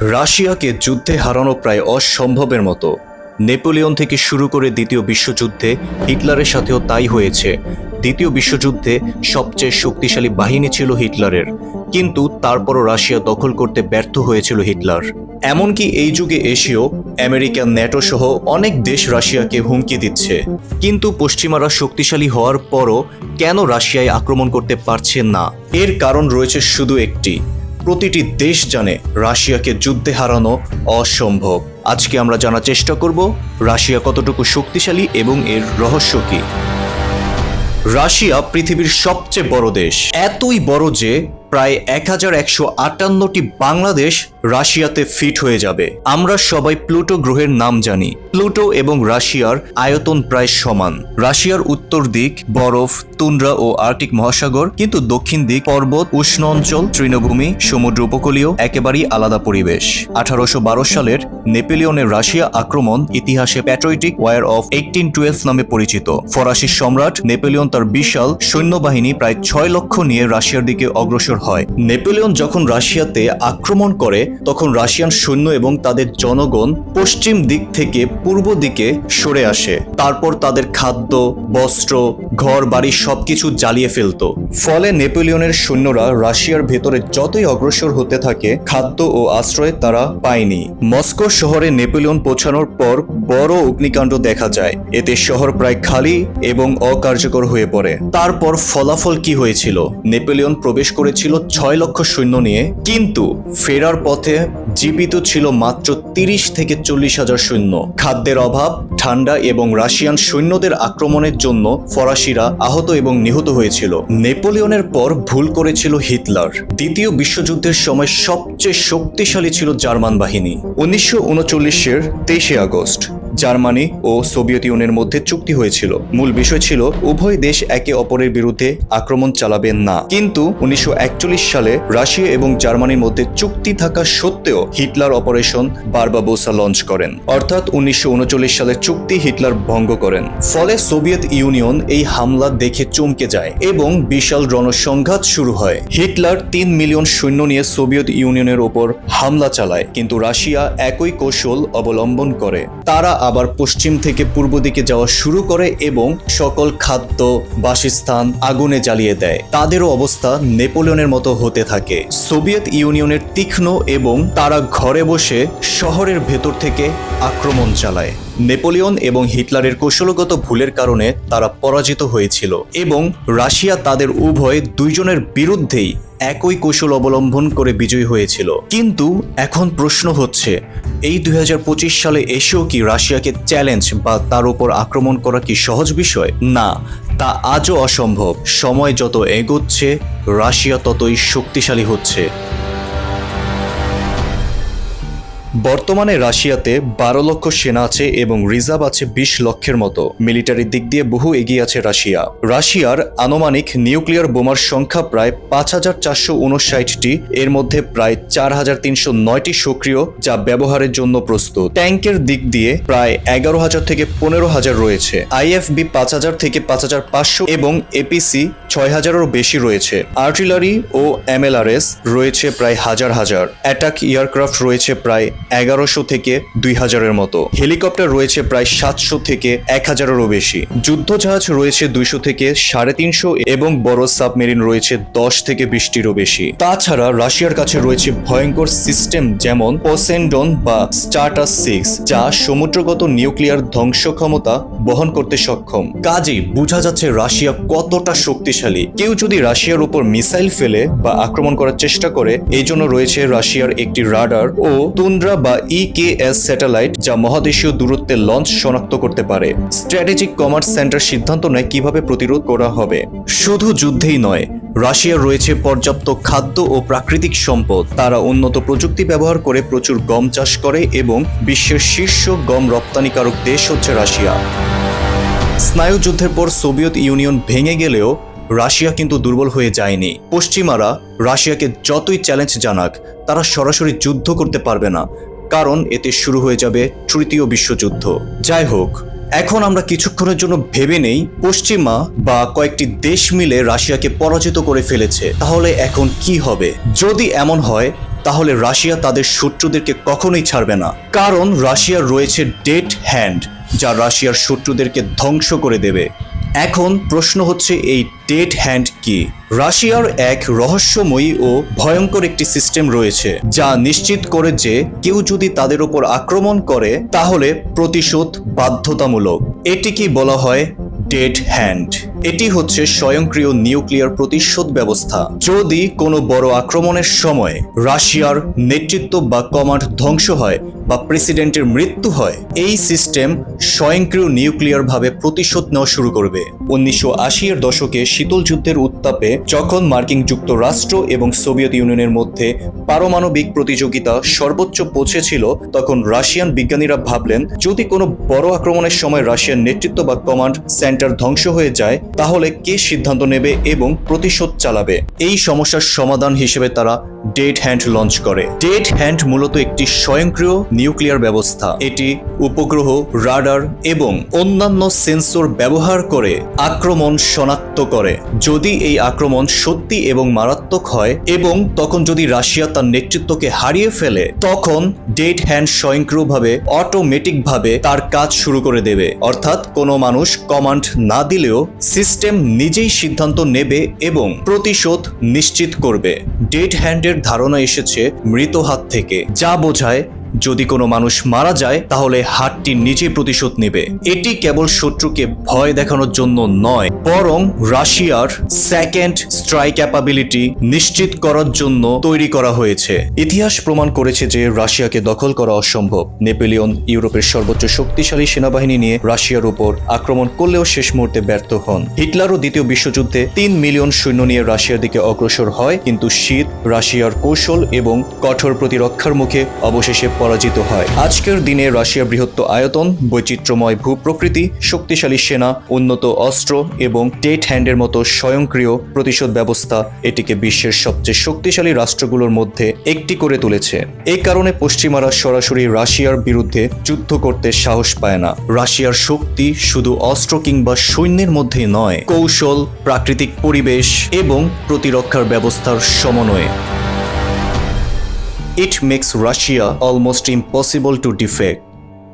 রাশিয়াকে যুদ্ধে হারানো প্রায় অসম্ভবের মতো। নেপোলিয়ন থেকে শুরু করে দ্বিতীয় বিশ্বযুদ্ধে হিটলারের সাথেও তাই হয়েছে। দ্বিতীয় বিশ্বযুদ্ধে সবচেয়ে শক্তিশালী বাহিনী ছিল হিটলারের, কিন্তু তারপরও রাশিয়া দখল করতে ব্যর্থ হয়েছিল হিটলার। এমনকি এই যুগে এসেও আমেরিকা ন্যাটো সহ অনেক দেশ রাশিয়াকে হুমকি দিচ্ছে। কিন্তু পশ্চিমারা শক্তিশালী হওয়ার পরও কেন রাশিয়ায় আক্রমণ করতে পারছে না? এর কারণ রয়েছে শুধু একটি প্রতিটি দেশ জানে রাশিয়াকে যুদ্ধে হারানো অসম্ভব। আজকে আমরা জানার চেষ্টা করব, রাশিয়া কতটুকু শক্তিশালী এবং এর রহস্য কি? রাশিয়া পৃথিবীর সবচেয়ে বড় দেশ। এতই বড় যে প্রায় এক হাজার একশো আটান্নটি বাংলাদেশ রাশিয়াতে ফিট হয়ে যাবে। আমরা সবাই প্লুটো গ্রহের নাম জানি। প্লুটো এবং রাশিয়ার আয়তন প্রায় সমান। রাশিয়ার উত্তর দিক বরফ, তুন্দ্রা ও আর্কটিক মহাসাগর, কিন্তু দক্ষিণ দিক পর্বত, উষ্ণ অঞ্চল, তৃণভূমি, সমুদ্র উপকূলীয়, একেবারেই আলাদা পরিবেশ। আঠারোশো বারো সালের নেপোলিয়নের রাশিয়া আক্রমণ ইতিহাসে patriotic war of eighteen twelve নামে পরিচিত। ফরাসি সম্রাট নেপোলিয়ন তার বিশাল সৈন্যবাহিনী প্রায় ছয় লক্ষ নিয়ে রাশিয়ার দিকে অগ্রসর হয়। নেপোলিয়ন যখন রাশিয়াতে আক্রমণ করে, তখন রাশিয়ান সৈন্য এবং তাদের জনগণ পশ্চিম দিক থেকে পূর্ব দিকে সরে আসে। তারপর তাদের খাদ্য, বস্ত্র, ঘর, বাড়ি সবকিছু জ্বালিয়ে ফেলতো। ফলে নেপোলিয়নের সৈন্যরা রাশিয়ার ভেতরে যতই অগ্রসর হতে থাকে, খাদ্য ও আশ্রয় তারা পায়নি। মস্কো শহরে নেপোলিয়ন পৌঁছানোর পর বড় অগ্নিকাণ্ড দেখা যায়। এতে শহর প্রায় খালি এবং অকার্যকর হয়ে পড়ে। তারপর ফলাফল কি হয়েছিল? নেপোলিয়ন প্রবেশ করেছিল ছয় লক্ষ সৈন্য নিয়ে, কিন্তু ফেরার পথে জীবিত ছিল মাত্র তিরিশ থেকে চল্লিশ হাজার সৈন্য। খাদ্যের অভাব, ঠান্ডা এবং রাশিয়ান সৈন্যদের আক্রমণের জন্য ফরাসিরা আহত এবং নিহত হয়েছিল। নেপোলিয়নের পর ভুল করেছিল হিটলার। দ্বিতীয় বিশ্বযুদ্ধের সময় সবচেয়ে শক্তিশালী ছিল জার্মান বাহিনী। উনিশশো উনচল্লিশের তেইশে আগস্ট। জার্মানি ও সোভিয়েত ইউনিয়নের মধ্যে চুক্তি হয়েছিল। মূল বিষয় ছিল, উভয় দেশ একে অপরের বিরুদ্ধে আক্রমণ চালাবেন না। কিন্তু উনিশশো একচল্লিশ সালে রাশিয়া এবং জার্মানির মধ্যে চুক্তি থাকা সত্ত্বেও হিটলার অপারেশন বারবাবোসা লঞ্চ করেন। অর্থাৎ উনিশশো সালের চুক্তি হিটলার ভঙ্গ করেন। ফলে সোভিয়েত ইউনিয়ন এই হামলা দেখে চমকে যায় এবং বিশাল রণসংঘাত শুরু হয়। হিটলার তিন মিলিয়ন সৈন্য নিয়ে সোভিয়েত ইউনিয়নের ওপর হামলা চালায়, কিন্তু রাশিয়া একই কৌশল অবলম্বন করে। তারা আবার পশ্চিম থেকে পূর্ব দিকে যাওয়া শুরু করে এবং সকল খাদ্য, বাসস্থান আগুনে জ্বালিয়ে দেয়। তাদেরও অবস্থা নেপোলিয়নের মতো হতে থাকে। সোভিয়েত ইউনিয়নের তীক্ষ্ণ এবং তারা ঘরে বসে শহরের ভেতর থেকে আক্রমণ চালায়। নেপোলিয়ন এবং হিটলারের কৌশলগত ভুলের কারণে তারা পরাজিত হয়েছিল এবং রাশিয়া তাদের উভয় দুইজনের বিরুদ্ধেই একই কৌশল অবলম্বন করে বিজয়ী হয়েছিল। কিন্তু এখন প্রশ্ন হচ্ছে, এই দু হাজার পঁচিশ সালে এসেও কি রাশিয়াকে চ্যালেঞ্জ বা তার উপর আক্রমণ করা কি সহজ বিষয়? না, তা আজও অসম্ভব। সময় যত এগোচ্ছে, রাশিয়া ততই শক্তিশালী হচ্ছে। বর্তমানে রাশিয়াতে বারো লক্ষ সেনা আছে এবং রিজার্ভ আছে বিশ লক্ষের মতো। মিলিটারির দিক দিয়ে বহু এগিয়ে আছে রাশিয়া। রাশিয়ার আনুমানিক নিউক্লিয়ার বোমার সংখ্যা প্রায় পাঁচ হাজার চারশো উনষাটটি, এর মধ্যে প্রায় চার হাজার তিনশো নয়টি সক্রিয়, যা ব্যবহারের জন্য প্রস্তুত। ট্যাঙ্কের দিক দিয়ে প্রায় এগারো হাজার থেকে পনেরো হাজার রয়েছে। আইএফবি পাঁচ হাজার থেকে পাঁচ হাজার পাঁচশো এবং এপিসি ছয় হাজারেরও বেশি রয়েছে। আর্টিলারি ও এমএলআরএস রয়েছে প্রায় হাজার হাজার। অ্যাটাক এয়ারক্রাফট রয়েছে প্রায় এগারোশো থেকে দুই হাজারের মতো। হেলিকপ্টার রয়েছে প্রায় সাতশো থেকে এক হাজারেরও বেশি। যুদ্ধজাহাজ রয়েছে দুইশো থেকে সাড়ে তিনশো এবং বড় সাবমেরিন রয়েছে দশ থেকে বিশটিরও বেশি। তাছাড়া রাশিয়ার কাছে রয়েছে ভয়ঙ্কর সিস্টেম যেমন পোসেন্ডন বা স্টার্টাস সিক্স, যা সমুদ্রগত নিউক্লিয়ার ধ্বংস ক্ষমতা বহন করতে সক্ষম। কাজেই বোঝা যাচ্ছে রাশিয়া কতটা শক্তিশালী। কেউ যদি রাশিয়ার উপর মিসাইল ফেলে বা আক্রমণ করার চেষ্টা করে এই জন্য রয়েছে রাশিয়ার একটি রাডার ও তুন্দ্রা বা ইকেএস স্যাটেলাইট যা মহাদেশীয় দূরত্বে লঞ্চ শনাক্ত করতে পারে। স্ট্র্যাটেজিক কমার্স সেন্টার সিদ্ধান্ত নেয় কীভাবে প্রতিরোধ করা হবে। শুধু যুদ্ধেই নয়, রাশিয়ার রয়েছে পর্যাপ্ত খাদ্য ও প্রাকৃতিক সম্পদ। তারা উন্নত প্রযুক্তি ব্যবহার করে প্রচুর গম চাষ করে এবং বিশ্বের শীর্ষ গম রপ্তানিকারক দেশ হচ্ছে রাশিয়া। স্নায়ুযুদ্ধের পর সোভিয়েত ইউনিয়ন ভেঙে গেলেও রাশিয়া কিন্তু দুর্বল হয়ে যায়নি। পশ্চিমারা রাশিয়াকে যতই চ্যালেঞ্জ জানাক, তারা সরাসরি যুদ্ধ করতে পারবে না, কারণ এতে শুরু হয়ে যাবে তৃতীয় বিশ্বযুদ্ধ। যাই হোক, এখন আমরা কিছুক্ষণের জন্য ভেবে নেই, পশ্চিমা বা কয়েকটি দেশ মিলে রাশিয়াকে পরাজিত করে ফেলেছে। তাহলে এখন কি হবে? যদি এমন হয়, তাহলে রাশিয়া তাদের শত্রুদেরকে কখনোই ছাড়বে না। কারণ রাশিয়ার রয়েছে ডেট হ্যান্ড যা রাশিয়ার শত্রুদেরকে ধ্বংস করে দেবে। এখন প্রশ্ন হচ্ছে এই ডেড হ্যান্ড কি? রাশিয়ার এক রহস্যময়ী ও ভয়ঙ্কর একটি সিস্টেম রয়েছে, যা নিশ্চিত করে যে কেউ যদি তাদের উপর আক্রমণ করে, তাহলে প্রতিশোধ বাধ্যতামূলক। এটি কি বলা হয় ডেড হ্যান্ড এটি হচ্ছে স্বয়ংক্রিয় নিউক্লিয়ার প্রতিশোধ ব্যবস্থা। যদি কোনো বড় আক্রমণের সময় রাশিয়ার নেতৃত্ব বা কমান্ড ধ্বংস হয় বা প্রেসিডেন্টের মৃত্যু হয়, এই সিস্টেম স্বয়ংক্রিয় নিউক্লিয়ার ভাবে প্রতিশোধ নেওয়া শুরু করবে। উনিশশো এর দশকে শীতল যুদ্ধের উত্তাপে যখন মার্কিন যুক্তরাষ্ট্র এবং সোভিয়েত ইউনিয়নের মধ্যে পারমাণবিক প্রতিযোগিতা সর্বোচ্চ পৌঁছেছিল, তখন রাশিয়ান বিজ্ঞানীরা ভাবলেন, যদি কোনো বড় আক্রমণের সময় রাশিয়ার নেতৃত্ব বা কমান্ড সেন্টার ধ্বংস হয়ে যায় তাহলে কে সিদ্ধান্ত নেবে এবং প্রতিশোধ চালাবে? এই সমস্যার সমাধান হিসেবে তারা ডেড হ্যান্ড লঞ্চ করে। ডেড হ্যান্ড মূলত একটি স্বয়ংক্রিয় নিউক্লিয়ার ব্যবস্থা। এটি উপগ্রহ, রাডার এবং অন্যান্য সেন্সর ব্যবহার করে আক্রমণ শনাক্ত করে। যদি এই আক্রমণ সত্যি এবং মারাত্মক হয় এবং তখন যদি রাশিয়া তার নেতৃত্বকে হারিয়ে ফেলে, তখন ডেড হ্যান্ড স্বয়ংক্রিয়ভাবে অটোমেটিকভাবে তার কাজ শুরু করে দেবে। অর্থাৎ কোনো মানুষ কমান্ড না দিলেও সিস্টেম নিজেই সিদ্ধান্ত নেবে এবং প্রতিশোধ নিশ্চিত করবে। ডেড হ্যান্ডের ধারণা এসেছে মৃত হাত থেকে, যা বোঝায় যদি কোনো মানুষ মারা যায়, তাহলে হাতটি নিজে প্রতিশোধ নেবে। এটি কেবল শত্রুকে ভয় দেখানোর জন্য নয়, বরং রাশিয়ার সেকেন্ড স্ট্রাইক ক্যাপাবিলিটি নিশ্চিত করার জন্য তৈরি করা হয়েছে। ইতিহাস প্রমাণ করেছে যে রাশিয়াকে দখল করা অসম্ভব। নেপোলিয়ন ইউরোপের সর্বোচ্চ শক্তিশালী সেনাবাহিনী নিয়ে রাশিয়ার উপর আক্রমণ করলেও শেষ মুহূর্তে ব্যর্থ হন। হিটলারও দ্বিতীয় বিশ্বযুদ্ধে তিন মিলিয়ন সৈন্য নিয়ে রাশিয়ার দিকে অগ্রসর হয়, কিন্তু শীত, রাশিয়ার কৌশল এবং কঠোর প্রতিরক্ষার মুখে অবশেষে পরাজিত হয়। আজকের দিনে রাশিয়ার বৃহত্ত আয়তন, বৈচিত্র্যময় ভূপ্রকৃতি, শক্তিশালী সেনা, উন্নত অস্ত্র এবং ডেট হ্যান্ডের মতো স্বয়ংক্রিয় প্রতিশোধ ব্যবস্থা এটিকে বিশ্বের সবচেয়ে শক্তিশালী রাষ্ট্রগুলোর মধ্যে একটি করে তুলেছে। এই কারণে পশ্চিমারা সরাসরি রাশিয়ার বিরুদ্ধে যুদ্ধ করতে সাহস পায় না। রাশিয়ার শক্তি শুধু অস্ত্র কিংবা সৈন্যের মধ্যে নয়, কৌশল, প্রাকৃতিক পরিবেশ এবং প্রতিরক্ষার ব্যবস্থার সমন্বয়ে। It makes Russia almost impossible to defect.